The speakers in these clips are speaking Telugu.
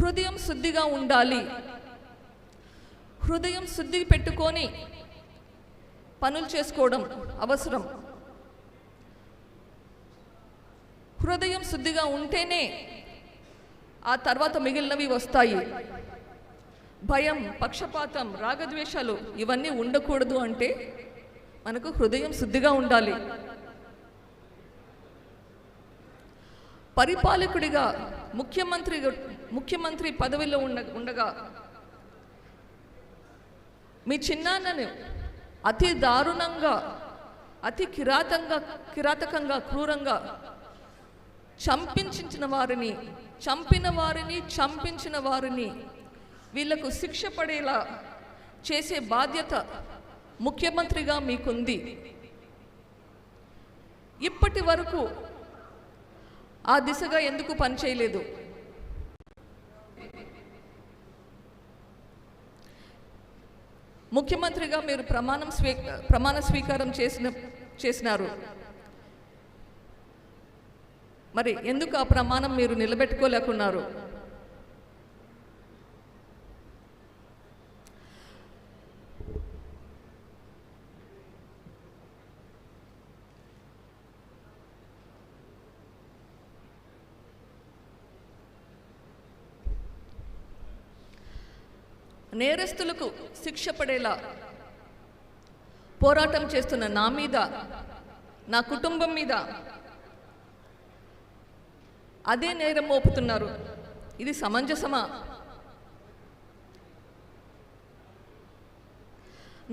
హృదయం శుద్ధిగా ఉండాలి. హృదయం శుద్ధి పెట్టుకొని పనులు చేసుకోవడం అవసరం. హృదయం శుద్ధిగా ఉంటేనే ఆ తర్వాత మిగిలినవి వస్తాయి. భయం పక్షపాతం రాగద్వేషాలు ఇవన్నీ ఉండకూడదు అంటే మనకు హృదయం శుద్ధిగా ఉండాలి. పరిపాలకుడిగా ముఖ్యమంత్రి ముఖ్యమంత్రి పదవిలో ఉండ ఉండగా మీ చిన్నాన్నను అతి దారుణంగా అతి కిరాతంగా కిరాతకంగా క్రూరంగా చంపించిన వారిని చంపిన వారిని చంపించిన వారిని వీళ్ళకు శిక్ష పడేలా చేసే బాధ్యత ముఖ్యమంత్రిగా మీకుంది. ఇప్పటి వరకు ఆ దిశగా ఎందుకు పనిచేయలేదు ముఖ్యమంత్రిగా మీరు ప్రమాణం స్వీ ప్రమాణ స్వీకారం చేసిన చేసినారు. మరి ఎందుకు ఆ ప్రమాణం మీరు నిలబెట్టుకోలేకున్నారు? నేరస్తులకు శిక్ష పడేలా పోరాటం చేస్తున్న నా మీద నా కుటుంబం మీద అదే నేరం మోపుతున్నారు. ఇది సమంజసమా?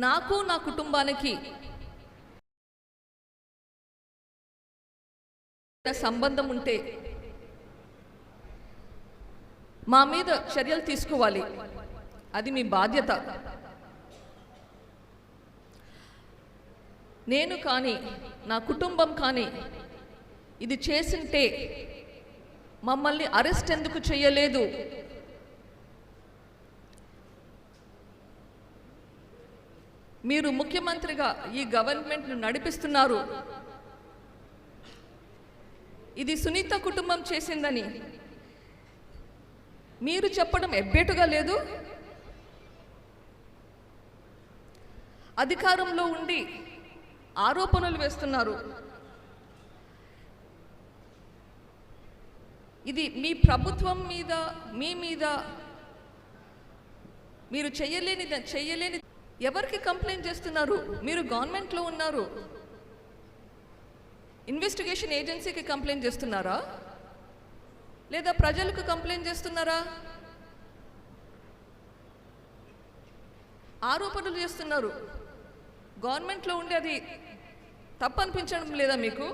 నాకు నా కుటుంబానికి సంబంధం ఉంటే మా మీద చర్యలు తీసుకోవాలి. అది మీ బాధ్యత. నేను కానీ నా కుటుంబం కానీ ఇది చేసింటే మమ్మల్ని అరెస్ట్ ఎందుకు చేయలేదు? మీరు ముఖ్యమంత్రిగా ఈ గవర్నమెంట్ను నడిపిస్తున్నారు. ఇది సునీత కుటుంబం చేసిందని మీరు చెప్పడం ఎబ్బేటుగా లేదు? అధికారంలో ఉండి ఆరోపణలు వేస్తున్నారు. ఇది మీ ప్రభుత్వం మీద మీ మీద మీరు చేయలేని చేయలేని ఎవరికి కంప్లైంట్ చేస్తున్నారు? మీరు గవర్నమెంట్లో ఉన్నారు. ఇన్వెస్టిగేషన్ ఏజెన్సీకి కంప్లైంట్ చేస్తున్నారా? లేదా ప్రజలకు కంప్లైంట్ చేస్తున్నారా? ఆరోపణలు చేస్తున్నారు. గవర్నమెంట్లో ఉండి అది తప్పు అనిపించడం లేదా మీకు?